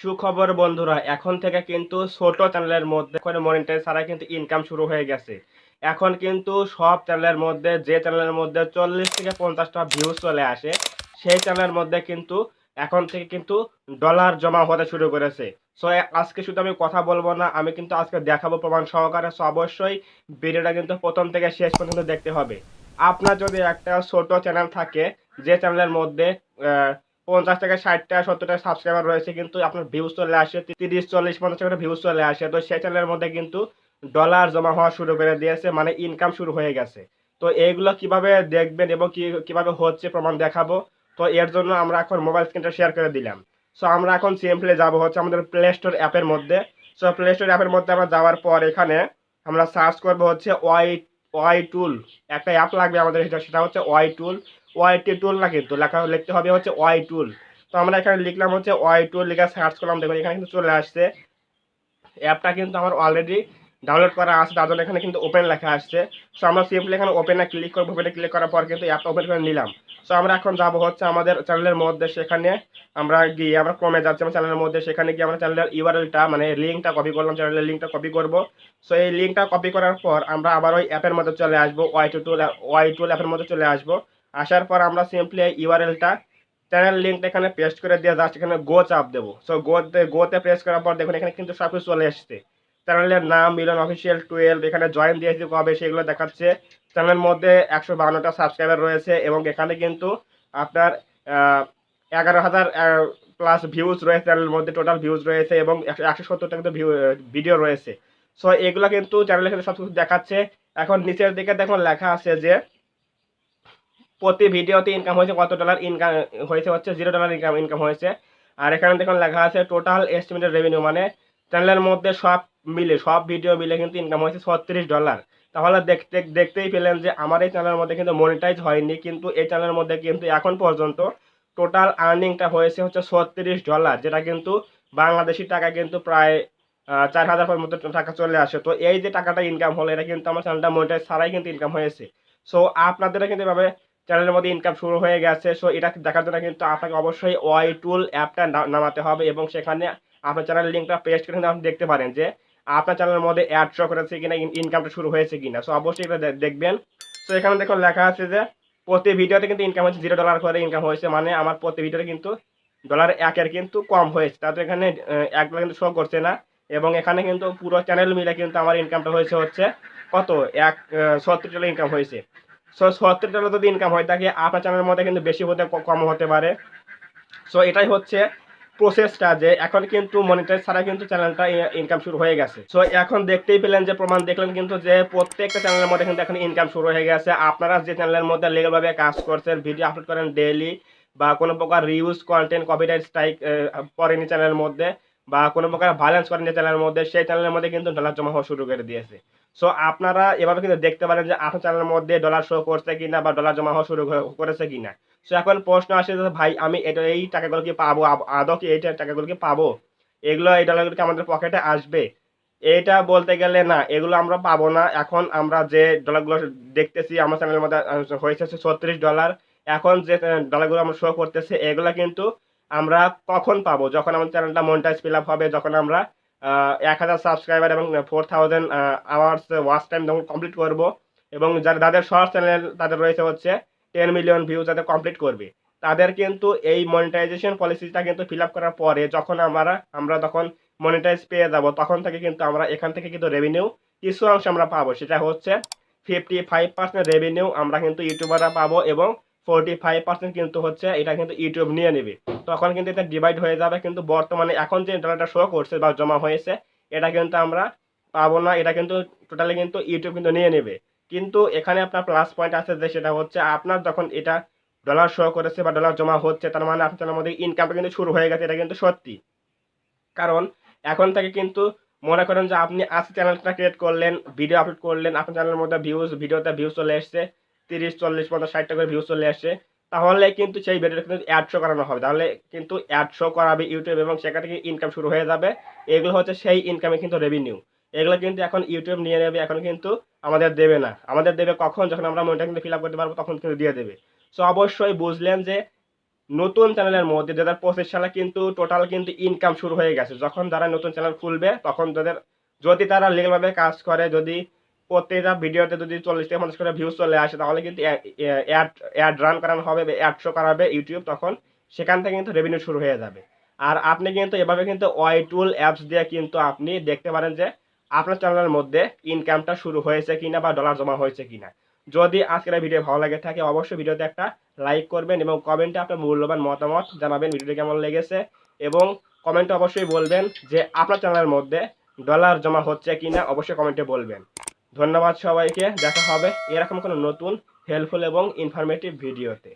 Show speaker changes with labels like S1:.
S1: সুখবর বন্ধুরা, এখন থেকে কিন্তু ছোট চ্যানেলের মধ্যে করে মনিটাইজ ছাড়া কিন্তু ইনকাম শুরু হয়ে গেছে। এখন কিন্তু সব চ্যানেলের মধ্যে, যে চ্যানেলের মধ্যে চল্লিশ থেকে পঞ্চাশটা ভিউজ চলে আসে, সেই চ্যানেলের মধ্যে কিন্তু এখন থেকে কিন্তু ডলার জমা হতে শুরু করেছে। সো আজকে শুধু আমি কথা বলব না, আমি কিন্তু আজকে দেখাবো প্রমাণ সহকারে। সো অবশ্যই ভিডিওটা কিন্তু প্রথম থেকে শেষ পর্যন্ত দেখতে হবে। আপনার যদি একটা ছোট চ্যানেল থাকে, যে চ্যানেলের মধ্যে পঞ্চাশ থেকে ষাটটা, সত্তরটা সাবস্ক্রাইবার রয়েছে, কিন্তু আপনার ভিউজ চলে আসে তিরিশ, চল্লিশ, পঞ্চাশ টাকা ভিউজ চলে আসে। তো সেই চ্যানেলের মধ্যে কিন্তু ডলার জমা হওয়া শুরু করে দিয়েছে মানে ইনকাম শুরু হয়ে গেছে। তো এইগুলো কীভাবে দেখবেন এবং কি, কীভাবে হচ্ছে প্রমাণ দেখাবো? তো এর জন্য আমরা এখন মোবাইল স্ক্রিনটা শেয়ার করে দিলাম। সো আমরা এখন সিম্পলি যাব হচ্ছে আমাদের প্লে স্টোর অ্যাপের মধ্যে। সো প্লে স্টোর অ্যাপের মধ্যে আমরা যাওয়ার পর এখানে আমরা সার্চ করব হচ্ছে ওয়াই ওয়াই টুল একটা অ্যাপ লাগবে আমাদের এটা, সেটা হচ্ছে ওয়াই টুল ওয়াই টি টুল না কিন্তু, লেখা, লিখতে হবে হচ্ছে ওয়াই টুল তো আমরা এখানে লিখলাম হচ্ছে ওয়াই টুল লিখে সার্চ করলাম, দেখুন এখানে কিন্তু চলে আসছে। অ্যাপটা কিন্তু আমার অলরেডি ডাউনলোড করা আছে, তার জন্য এখানে কিন্তু ওপেন লেখা আসছে। সো আমরা সিম্পলি এখানে ওপেনে ক্লিক করব ওপেনে ক্লিক করার পর কিন্তু অ্যাপটা ওপেন করে নিলাম। সো আমরা এখন যাব হচ্ছে আমাদের চ্যানেলের মধ্যে সেখানে আমরা গিয়ে আমরা ক্রমে যাচ্ছি আমার চ্যানেলের মধ্যে। সেখানে গিয়ে আমরা চ্যানেলের ইউআরএলটা মানে লিঙ্কটা কপি করলাম চ্যানেলের লিঙ্কটা কপি করব। সো এই লিঙ্কটা কপি করার পর আমরা আবার ওই অ্যাপের মধ্যে চলে আসব Y two tool Y tool অ্যাপের মধ্যে চলে আসব। আসার পর আমরা সিম্পলি এই ইউআরএলটা চ্যানেল লিঙ্কটা এখানে পেস্ট করে দিয়ে জাস্ট এখানে গো চাপ দেবো। সো গোতে গোতে প্রেস করার পর দেখুন এখানে কিন্তু সব কিছু চলে এসছে। চ্যানেলের নাম মিলন অফিসিয়াল টুয়েলভ, এখানে জয়েন দিয়েছি, কবে সেগুলো দেখাচ্ছে। চ্যানেলের মধ্যে একশো বাউন্নটা সাবস্ক্রাইবার রয়েছে এবং এখানে কিন্তু আপনার এগারো হাজার প্লাস ভিউজ রয়েছে চ্যানেলের মধ্যে টোটাল ভিউজ রয়েছে এবং একশো সত্তরটা কিন্তু ভিডিও রয়েছে। সো এগুলো কিন্তু চ্যানেলের ক্ষেত্রে সব কিছু দেখাচ্ছে। এখন নিচের দিকে দেখুন, লেখা আছে যে প্রতি ভিডিওতে ইনকাম হয়েছে কত ডলার ইনকাম হয়েছে হচ্ছে জিরো ডলার ইনকাম ইনকাম হয়েছে। আর এখানে দেখুন, লেখা আছে টোটাল এস্টিমেটেড রেভিনিউ মানে চ্যানেলের মধ্যে সব মিলে, সব ভিডিও মিলে কিন্তু ইনকাম হয়েছে ছত্রিশ ডলার তাহলে দেখতে, দেখতেই পেলেন যে আমার এই চ্যানেলের মধ্যে কিন্তু মনিটাইজ হয়নি, কিন্তু এই চ্যানেলের মধ্যে কিন্তু এখন পর্যন্ত টোটাল আর্নিংটা হয়েছে হচ্ছে ছত্রিশ ডলার যেটা কিন্তু বাংলাদেশি টাকা কিন্তু প্রায় চার হাজার মতো টাকা চলে আসে। তো এই যে টাকাটা ইনকাম হলো, এটা কিন্তু আমার চ্যানেলটা মনিটাইজ ছাড়াই কিন্তু ইনকাম হয়েছে। সো আপনাদেরও কিন্তু এভাবে চ্যানেলের মধ্যে ইনকাম শুরু হয়ে গেছে। সো এটা দেখার জন্য কিন্তু আপনাকে অবশ্যই ওয়াই টুল অ্যাপটা নামাতে হবে এবং সেখানে আপনার চ্যানেলের লিঙ্কটা পেস্ট করে কিন্তু আপনি দেখতে পারেন যে আপনার চ্যানেলের মধ্যে অ্যাড শো করেছে কিনা ইনকামটা শুরু হয়েছে কিনা। সো অবশ্যই এটা দেখবেন। সো এখানে দেখুন লেখা আছে যে প্রতি ভিডিওতে কিন্তু ইনকাম হচ্ছে জিরো ডলার করে ইনকাম হয়েছে। মানে আমার প্রতি ভিডিওতে কিন্তু ডলার একের কিন্তু কম হয়েছে। তাতে এখানে এক ডলার কিন্তু শো করছে না। এবং এখানে কিন্তু পুরো চ্যানেল মিলে কিন্তু আমার ইনকামটা হয়েছে হচ্ছে কত? এক সত্তর ডলার ইনকাম হয়েছে। সো সত্তর ডলার যদি ইনকাম হয় থাকে আপনার চ্যানেলের মধ্যে কিন্তু বেশি হতে কম হতে পারে। সো এটাই হচ্ছে প্রসেসটা যে এখন কিন্তু মনিটাইজ ছাড়া কিন্তু চ্যানেলটা ইনকাম শুরু হয়ে গেছে। সো এখন দেখতেই পেলেন যে প্রমাণ দেখলেন কিন্তু যে প্রত্যেকটা চ্যানেলের মধ্যে কিন্তু এখন ইনকাম শুরু হয়ে গেছে। আপনারা যে চ্যানেলের মধ্যে লিগালভাবে কাজ করছেন ভিডিও আপলোড করেন ডেইলি বা কোনো প্রকার রিউজ কন্টেন্ট কপিরাইট স্ট্রাইক পড়েনি চ্যানেলের মধ্যে বা কোনো প্রকার ভায়োলেন্স করেনি চ্যানেলের মধ্যে, সেই চ্যানেলের মধ্যে কিন্তু ডলার জমা হওয়া শুরু করে দিয়েছে। সো আপনারা এভাবে কিন্তু দেখতে পারেন যে আপনার চ্যানেলের মধ্যে ডলার শো করছে কিনা বা ডলার জমা হওয়া শুরু করে- করেছে কিনা। সো এখন প্রশ্ন আসে যে ভাই, আমি এটা, এই টাকাগুলো কি পাবো? আদৌ কি এই টাকাগুলো কি পাবো? এগুলো, এই ডলারগুলো কি আমাদের পকেটে আসবে? এটা বলতে গেলে না, এগুলো আমরা পাবো না। এখন আমরা যে ডলারগুলো দেখতেছি, আমার চ্যানেলের মধ্যে হয়েছে ছত্রিশ ডলার এখন যে ডলারগুলো আমরা শো করতেছে, এগুলো কিন্তু আমরা কখন পাবো? যখন আমাদের চ্যানেলটা মনিটাইজ ফিল আপ হবে, যখন আমরা এক হাজার সাবস্ক্রাইবার এবং four thousand hours watch time যখন কমপ্লিট করব, এবং যারা, যাদের শর্ট চ্যানেল তাদের রয়েছে হচ্ছে টেন মিলিয়ন ভিউ যাতে কমপ্লিট করবে। তাদের কিন্তু এই মনিটাইজেশন পলিসিটা কিন্তু ফিল আপ করার পরে যখন আমরা আমরা তখন মনিটাইজ পেয়ে যাব, তখন থেকে কিন্তু আমরা, এখান থেকে কিন্তু রেভিনিউ কিছু অংশ আমরা পাবো। সেটা হচ্ছে ফিফটি ফাইভ পার্সেন্ট রেভিনিউ আমরা কিন্তু ইউটিউবাররা পাবো এবং ফোরটি ফাইভ পার্সেন্ট কিন্তু হচ্ছে এটা কিন্তু ইউটিউব নিয়ে নেবে। তখন কিন্তু এটা ডিভাইড হয়ে যাবে, কিন্তু বর্তমানে এখন যে ডলারটা শো করছে বা জমা হয়েছে, এটা কিন্তু আমরা পাবো না, এটা কিন্তু টোটালি কিন্তু ইউটিউব কিন্তু নিয়ে নেবে। কিন্তু এখানে আপনার প্লাস পয়েন্ট আছে যে সেটা হচ্ছে আপনার যখন এটা ডলার শো করেছে বা ডলার জমা হচ্ছে, তার মানে আপনার মধ্যে ইনকামটা কিন্তু শুরু হয়ে গেছে, এটা কিন্তু সত্যি। কারণ এখন থেকে কিন্তু মনে করেন যে আপনি আজ চ্যানেলটা ক্রিয়েট করলেন ভিডিও আপলোড করলেন, আপনার চ্যানেলের মধ্যে ভিউজ ভিডিওতে ভিউজ চলে এসছে। তিরিশ, চল্লিশ, পঞ্চাশ, ষাট টাকা ভিউজ চলে আসছে তাহলে কিন্তু সেই ভিডিওটা কিন্তু অ্যাড শো করানো হবে। তাহলে কিন্তু অ্যাড শো করাবে ইউটিউব এবং সেখান থেকে ইনকাম শুরু হয়ে যাবে। এগুলো হচ্ছে সেই ইনকামে কিন্তু রেভিনিউ এগুলো কিন্তু এখন ইউটিউব নিয়ে নেবে, এখন কিন্তু আমাদের দেবে না। আমাদের দেবে কখন? যখন আমরা মনিটা কিন্তু ফিল আপ করতে পারব, তখন কিন্তু দিয়ে দেবে। সো অবশ্যই বুঝলেন যে নতুন চ্যানেলের মধ্যে দু হাজার পঁচিশ সালে কিন্তু টোটাল কিন্তু ইনকাম শুরু হয়ে গেছে। যখন যারা নতুন চ্যানেল খুলবে, তখন তাদের যদি তারা লিগেলভাবে কাজ করে, যদি প্রত্যেকটা ভিডিওতে যদি চল্লিশ থেকে পঞ্চাশ করে ভিউজ চলে আসে, তাহলে কিন্তু অ্যাড অ্যাড রান করানো হবে অ্যাড শো করাবে ইউটিউব তখন সেখান থেকে কিন্তু রেভিনিউ শুরু হয়ে যাবে। আর আপনি কিন্তু এভাবে কিন্তু ওয়াই টুল অ্যাপস দিয়ে কিন্তু আপনি দেখতে পারেন যে আপনার চ্যানেলের মধ্যে ইনকামটা শুরু হয়েছে কিনা বা ডলার জমা হয়েছে কিনা। যদি আজকের ভিডিও ভালো লাগে থাকে, অবশ্যই ভিডিওতে একটা লাইক করবেন এবং কমেন্টে আপনার মূল্যবান মতামত জানাবেন ভিডিওটি কেমন লেগেছে এবং কমেন্টে অবশ্যই বলবেন যে আপনার চ্যানেলের মধ্যে ডলার জমা হচ্ছে কিনা, অবশ্যই কমেন্টে বলবেন। ধন্যবাদ সবাইকে দেখা হবে এরকম কোনো নতুন হেল্পফুল এবং ইনফরমেটিভ ভিডিওতে